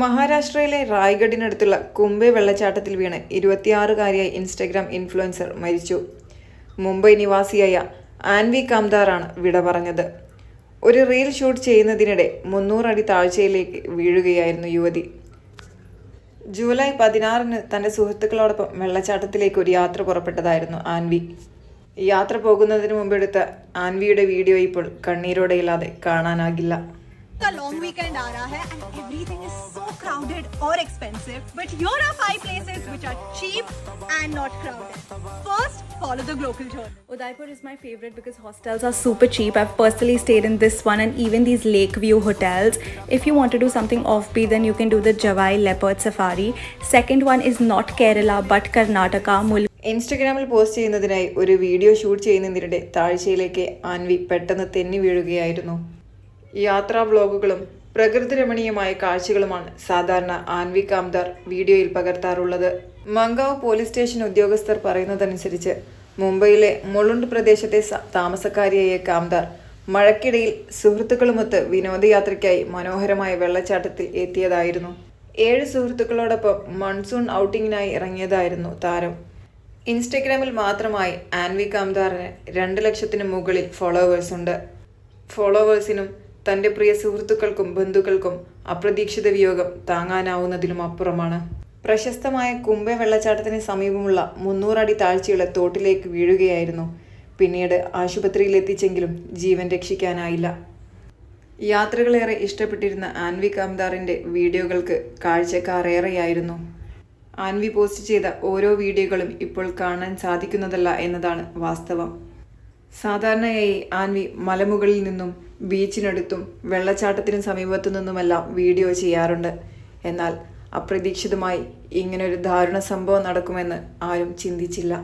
മഹാരാഷ്ട്രയിലെ റായ്ഗഡിനടുത്തുള്ള കുംബെ വെള്ളച്ചാട്ടത്തിൽ വീണ് ഇരുപത്തിയാറുകാരിയായ ഇൻസ്റ്റഗ്രാം ഇൻഫ്ലുവൻസർ മരിച്ചു. മുംബൈ നിവാസിയായ ആൻവി കാംദാറാണ് വിട പറഞ്ഞത്. ഒരു റീൽ ഷൂട്ട് ചെയ്യുന്നതിനിടെ മുന്നൂറടി താഴ്ചയിലേക്ക് വീഴുകയായിരുന്നു യുവതി. ജൂലൈ പതിനാറിന് തന്റെ സുഹൃത്തുക്കളോടൊപ്പം വെള്ളച്ചാട്ടത്തിലേക്ക് ഒരു യാത്ര പുറപ്പെട്ടതായിരുന്നു ആൻവി. യാത്ര പോകുന്നതിന് മുമ്പെടുത്ത ആൻവിയുടെ വീഡിയോ ഇപ്പോൾ കണ്ണീരോടെയില്ലാതെ കാണാനാകില്ല. crowded or expensive, but here are five places which are cheap and not crowded. First, follow the local tour. Udaipur is my favorite because hostels are super cheap. I've personally stayed in this one and even these Lakeview hotels. If you want to do something offbeat, then you can do the Jawai Leopard Safari. Second one is not Kerala but Karnataka. Mul ഇൻസ്റ്റഗ്രാമിൽ post ചെയ്യുന്നതിനായി ഒരു video shoot ചെയ്യുന്നതിനിടെ താഴ്ചയിലേക്ക് ആൻവി പെട്ടെന്ന് തെന്നി വീഴുകയായിരുന്നു യാത്രാ വ്ളോഗുകളും പ്രകൃതി രമണീയമായ കാഴ്ചകളുമാണ് സാധാരണ ആൻവി കാംദാർ വീഡിയോയിൽ പകർത്താറുള്ളത്. മങ്കാവ് പോലീസ് സ്റ്റേഷൻ ഉദ്യോഗസ്ഥർ പറയുന്നതനുസരിച്ച് മുംബൈയിലെ മുളുണ്ട് പ്രദേശത്തെ താമസക്കാരിയായ കാംദാർ മഴക്കിടയിൽ സുഹൃത്തുക്കളുമൊത്ത് വിനോദയാത്രയ്ക്കായി മനോഹരമായ വെള്ളച്ചാട്ടത്തിൽ എത്തിയതായിരുന്നു. ഏഴ് സുഹൃത്തുക്കളോടൊപ്പം മൺസൂൺ ഔട്ടിങ്ങിനായി ഇറങ്ങിയതായിരുന്നു താരം. ഇൻസ്റ്റഗ്രാമിൽ മാത്രമായി ആൻവി കാംദാറിന് രണ്ട് ലക്ഷത്തിന് മുകളിൽ ഫോളോവേഴ്സ് ഉണ്ട്. ഫോളോവേഴ്സിനും തന്റെ പ്രിയ സുഹൃത്തുക്കൾക്കും ബന്ധുക്കൾക്കും അപ്രതീക്ഷിത വിയോഗം താങ്ങാനാവുന്നതിലും അപ്പുറമാണ്. പ്രശസ്തമായ കുംബെ വെള്ളച്ചാട്ടത്തിന് സമീപമുള്ള മുന്നൂറടി താഴ്ചയുള്ള തോട്ടിലേക്ക് വീഴുകയായിരുന്നു. പിന്നീട് ആശുപത്രിയിൽ എത്തിച്ചെങ്കിലും ജീവൻ രക്ഷിക്കാനായില്ല. യാത്രകളേറെ ഇഷ്ടപ്പെട്ടിരുന്ന ആൻവി കാംദാറിന്റെ വീഡിയോകൾക്ക് കാഴ്ചക്കാറേറെയായിരുന്നു ആൻവി പോസ്റ്റ് ചെയ്ത ഓരോ വീഡിയോകളും ഇപ്പോൾ കാണാൻ സാധിക്കുന്നതല്ല എന്നതാണ് വാസ്തവം. സാധാരണയായി ആൻവി മലമുകളിൽ നിന്നും ബീച്ചിനടുത്തും വെള്ളച്ചാട്ടത്തിന് സമീപത്തു നിന്നുമെല്ലാം വീഡിയോ ചെയ്യാറുണ്ട്. എന്നാൽ അപ്രതീക്ഷിതമായി ഇങ്ങനൊരു ദാരുണ സംഭവം നടക്കുമെന്ന് ആരും ചിന്തിച്ചില്ല.